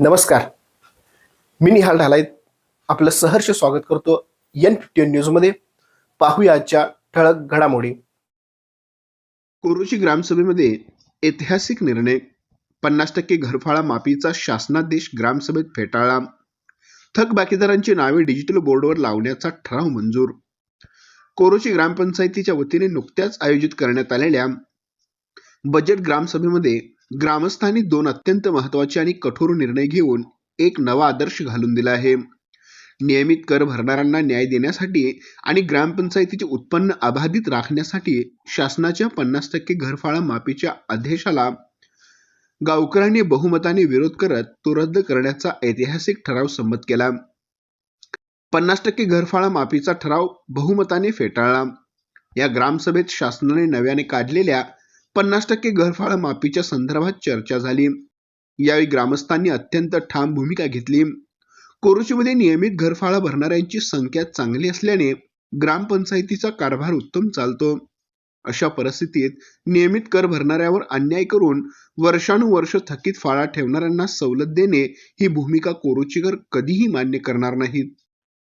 नमस्कार. मी निहाल ढालाईत. आपलं सहर्ष स्वागत करतो एन फिफ्टी न्यूजमध्ये पाहूया आजच्या ठळक घडामोडी. कोरोची ग्रामसभेमध्ये ऐतिहासिक निर्णय. पन्नास टक्के घरफाळा माफीचा शासनादेश ग्रामसभेत फेटाळला. थकबाकीदारांची नावे डिजिटल बोर्डवर लावण्याचा ठराव मंजूर. कोरोची ग्रामपंचायतीच्या वतीने नुकत्याच आयोजित करण्यात आलेल्या बजेट ग्रामसभेमध्ये ग्रामस्थांनी दोन अत्यंत महत्त्वाचे आणि कठोर निर्णय घेऊन एक नवा आदर्श घालून दिला आहे. नियमित कर भरणाऱ्यांना न्याय देण्यासाठी आणि ग्रामपंचायतीचे उत्पन्न अबाधित राखण्यासाठी शासनाच्या पन्नास टक्के घरफाळा माफीच्या आदेशाला गावकऱ्यांनी बहुमताने विरोध करत तो रद्द करण्याचा ऐतिहासिक ठराव संमत केला. पन्नास टक्के घरफाळा माफीचा ठराव बहुमताने फेटाळला. या ग्रामसभेत शासनाने नव्याने काढलेल्या पन्नास टक्के घरफाळा माफीच्या संदर्भात चर्चा झाली. यावेळी ग्रामस्थांनी अत्यंत ठाम भूमिका घेतली. कोरोचीमध्ये नियमित घरफाळा भरणाऱ्यांची संख्या चांगली असल्याने ग्रामपंचायतीचा कारभार उत्तम चालतो. अशा परिस्थितीत नियमित कर भरणाऱ्यावर अन्याय करून वर्षानुवर्ष थकीत फाळा ठेवणाऱ्यांना सवलत देणे ही भूमिका कोरोचीकर कधीही मान्य करणार नाहीत.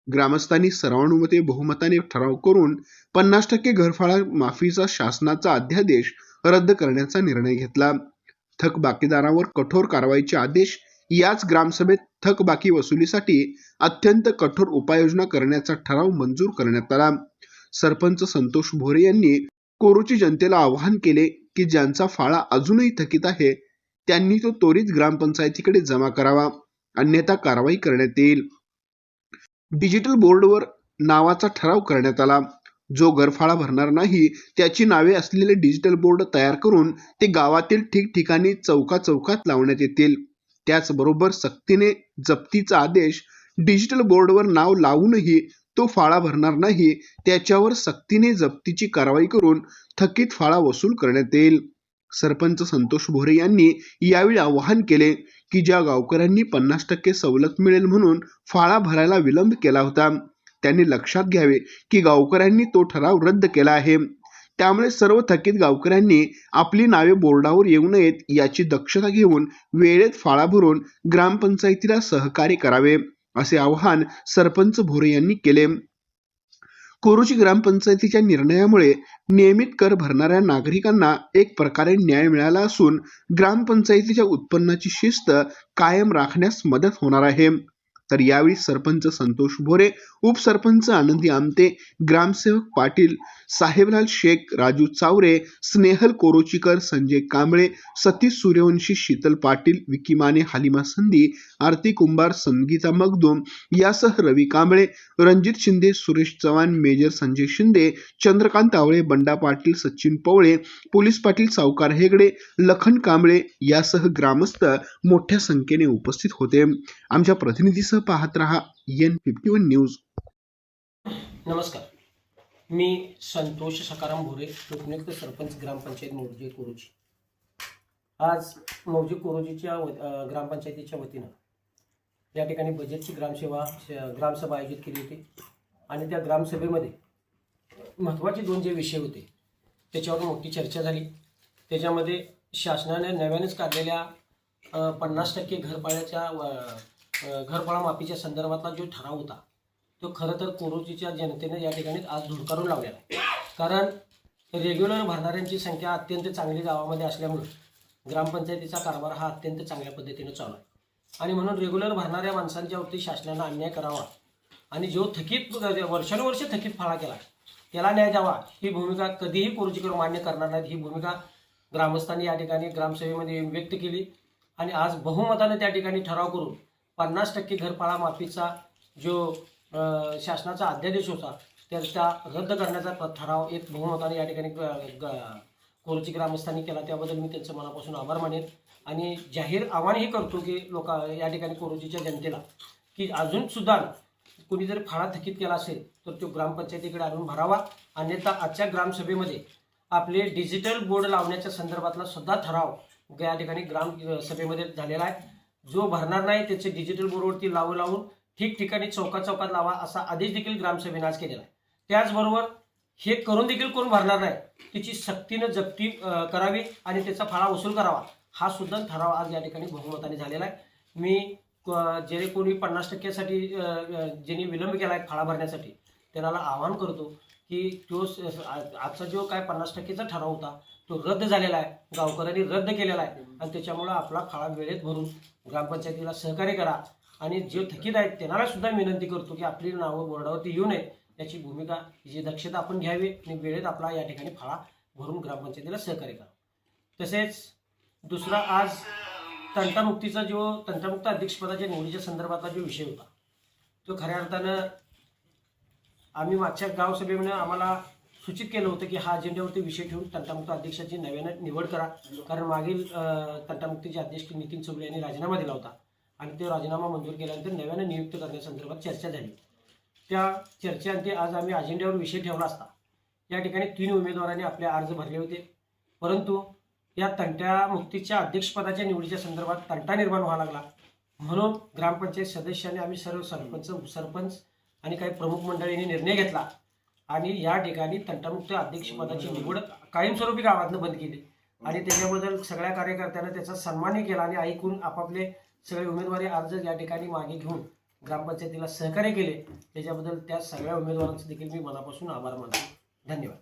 ग्रामस्थांनी सर्वानुमते बहुमताने ठराव करून पन्नास टक्के घरफाळा माफीचा शासनाचा अध्यादेश रद्द करण्याचा निर्णय घेतला. थकबाकीदारावर कठोर कारवाईचे आदेश याच ग्रामसभेत थकबाकी वसुलीसाठी अत्यंत कठोर उपाययोजना करण्याचा ठराव मंजूर करण्यात आला. सरपंच संतोष भोरे यांनी कोरोची जनतेला आवाहन केले की ज्यांचा फाळा अजूनही थकीत आहे त्यांनी तो त्वरित ग्रामपंचायतीकडे जमा करावा. अन्यथा कारवाई करण्यात येईल. डिजिटल बोर्डवर नावाचा ठराव करण्यात आला. जो गरफाळा भरणार नाही त्याची नावे असलेले डिजिटल बोर्ड तयार करून ते गावातील ठिकठिकाणी चौका चौकात लावण्यात येतील. त्याचबरोबर सक्तीने जप्तीचा आदेश डिजिटल बोर्डवर नाव लावूनही तो फाळा भरणार नाही त्याच्यावर सक्तीने जप्तीची कारवाई करून थकीत फाळा वसूल करण्यात येईल. सरपंच संतोष भोरे यांनी यावेळी आवाहन केले की ज्या गावकऱ्यांनी पन्नास टक्के सवलत मिळेल म्हणून फाळा भरायला विलंब केला होता. त्यांनी लक्षात घ्यावे की गावकऱ्यांनी तो ठराव रद्द केला आहे. त्यामुळे सर्व थकीत गावकऱ्यांनी आपली नावे बोर्डावर येऊ नयेत याची दक्षता घेऊन वेळेत फाळा भरून ग्रामपंचायतीला सहकार्य करावे असे आवाहन सरपंच भोरे यांनी केले. कोरोची ग्रामपंचायतीच्या निर्णयामुळे नियमित कर भरणाऱ्या नागरिकांना एक प्रकारे न्याय मिळाला असून ग्रामपंचायतीच्या उत्पन्नाची शिस्त कायम राखण्यास मदत होणार आहे. तर यावेळी सरपंच संतोष भोरे उपसरपंच आनंदी आमते ग्रामसेवक पाटील साहेबलाल शेख राजू चावरे स्नेहल कोरोचीकर संजय कांबळे सतीश सूर्यवंशी शीतल पाटील विकी माने हालिमा संधी आरती कुंभार संगीता मगदूम यासह रवी कांबळे रणजित शिंदे सुरेश चव्हाण मेजर संजय शिंदे चंद्रकांत आवळे बंडा पाटील सचिन पवळे पोलीस पाटील सावकार हेगडे लखन कांबळे यासह ग्रामस्थ मोठ्या संख्येने उपस्थित होते. आमच्या प्रतिनिधीसह पाहत रहा एन फिफ्टी वन न्यूज नमस्कार. मी संतोष सकाराम भोरे लोकनियुक्त सरपंच ग्रामपंचायत मौजे कोरोची आज मौजे कोरोजीच्या व- ग्रामपंचायतीच्या वतीनं या ठिकाणी बजेटची ग्रामसेवा श- ग्रामसभा आयोजित केली होती. आणि त्या ग्रामसभेमध्ये महत्त्वाचे दोन जे विषय होते त्याच्यावर मोठी चर्चा झाली. त्याच्यामध्ये शासनाने नव्यानेच काढलेल्या पन्नास टक्के घरपाळ्याच्या व- माफीच्या संदर्भातला जो ठराव होता तो खरं तर कोरोचीच्या जनतेने या ठिकाणी आज धुडकारून लावलेला आहे. कारण रेग्युलर भरणाऱ्यांची संख्या अत्यंत चांगली गावामध्ये असल्यामुळे ग्रामपंचायतीचा कारभार हा अत्यंत चांगल्या पद्धतीने चालू आहे. आणि म्हणून रेग्युलर भरणाऱ्या माणसांच्या वरती शासनानं अन्याय करावा आणि जो थकीत वर्षानुवर्ष थकीत फाळा केला त्याला न्याय द्यावा ही भूमिका कधीही कोरोचीकर मान्य करणार नाहीत. ही भूमिका ग्रामस्थांनी या ठिकाणी ग्रामसभेमध्ये व्यक्त केली आणि आज बहुमताने त्या ठिकाणी ठराव करून पन्नास टक्के घरपाळा माफीचा जो शासनाचा अध्यादेश होता त्याचा रद्द करण्याचा प- ठराव एक बहुमताने या ठिकाणी ग- ग- कोरची ग्रामस्थांनी केला. त्याबद्दल मी त्यांचं मनापासून आभार मानेन. आणि जाहीर आव्हानही करतो की लोक या ठिकाणी कोरोचीच्या जनतेला की अजून सुद्धा कुणी जर फाळा थकीत केला असेल तर तो ग्रामपंचायतीकडे आणून भरावा. अन्यथा आजच्या ग्रामसभेमध्ये आपले डिजिटल बोर्ड लावण्याच्या संदर्भातला सुद्धा ठराव या ठिकाणी ग्राम सभेमध्ये झालेला आहे. जो भरणार नाही त्याचे डिजिटल बोर्डवरती लावून लावून ठिकठिकाणी चौकात चौकात लावा असा आदेश देखील ग्रामसभेने आज केलेला आहे. त्याचबरोबर हे करून देखील कोण भरणार नाही त्याची सक्तीनं जप्ती करावी आणि त्याचा फाळा वसूल करावा हा सुद्धा ठराव आज या ठिकाणी बहुमताने झालेला आहे. मी क- जे कोणी पन्नास टक्क्यासाठी ज्यांनी विलंब केला आहे फाळा भरण्यासाठी त्याला आवाहन करतो की तो आजचा जो काय पन्नास टक्केचा ठराव होता तो रद्द झालेला आहे. गावकऱ्यांनी रद्द केलेला आहे. आणि त्याच्यामुळं आपला फळा वेळेत भरून ग्रामपंचायतीला सहकार्य करा. आणि जे थकीत आहेत त्यांना सुद्धा विनंती करतो की आपली नावं बोर्डावरती येऊ नये. याची भूमिका जी दक्षता आपण घ्यावी आणि वेळेत आपला या ठिकाणी फळा भरून ग्रामपंचायतीला सहकार्य करा. तसेच दुसरा आज तंटामुक्तीचा जो तंटामुक्त अध्यक्षपदाच्या निवडीच्या संदर्भातला जो विषय होता तो खऱ्या अर्थानं आम्ही मागच्या गावसभेमुळे आम्हाला सूचित केलं होतं की हा अजेंड्यावरती विषय ठेवून तंटामुक्त अध्यक्षाची नव्यानं निवड करा. कारण मागील तंटामुक्तीचे अध्यक्ष नितीन चौगुले यांनी राजीनामा दिला होता. आणि तो राजीनामा मंजूर केल्यानंतर नव्यानं नियुक्त करण्यासंदर्भात चर्चा झाली. त्या चर्चेअंती आज आम्ही अजेंड्यावर विषय ठेवला असता. या ठिकाणी तीन उमेदवारांनी आपले अर्ज भरले होते. परंतु या तंट्यामुक्तीच्या अध्यक्षपदाच्या निवडीच्या संदर्भात तंटा निर्माण व्हावा लागला. म्हणून ग्रामपंचायत सदस्यांनी आम्ही सर्व सरपंच सरपंच आणि काही प्रमुख मंडळींनी निर्णय घेतला. आणि या ठिकाणी तंटामुक्त अध्यक्षपदाची निवड कायमस्वरूपी गावातनं बंद केली. आणि त्याच्याबद्दल सगळ्या कार्यकर्त्यांना त्याचा सन्मानही केला आणि ऐकून आपापले सगळे उमेदवारी अर्ज या ठिकाणी मागे घेऊन ग्रामपंचायतीला सहकार्य केले त्याच्याबद्दल त्या सगळ्या उमेदवारांचे देखील मी मनापासून आभार मानतो. धन्यवाद.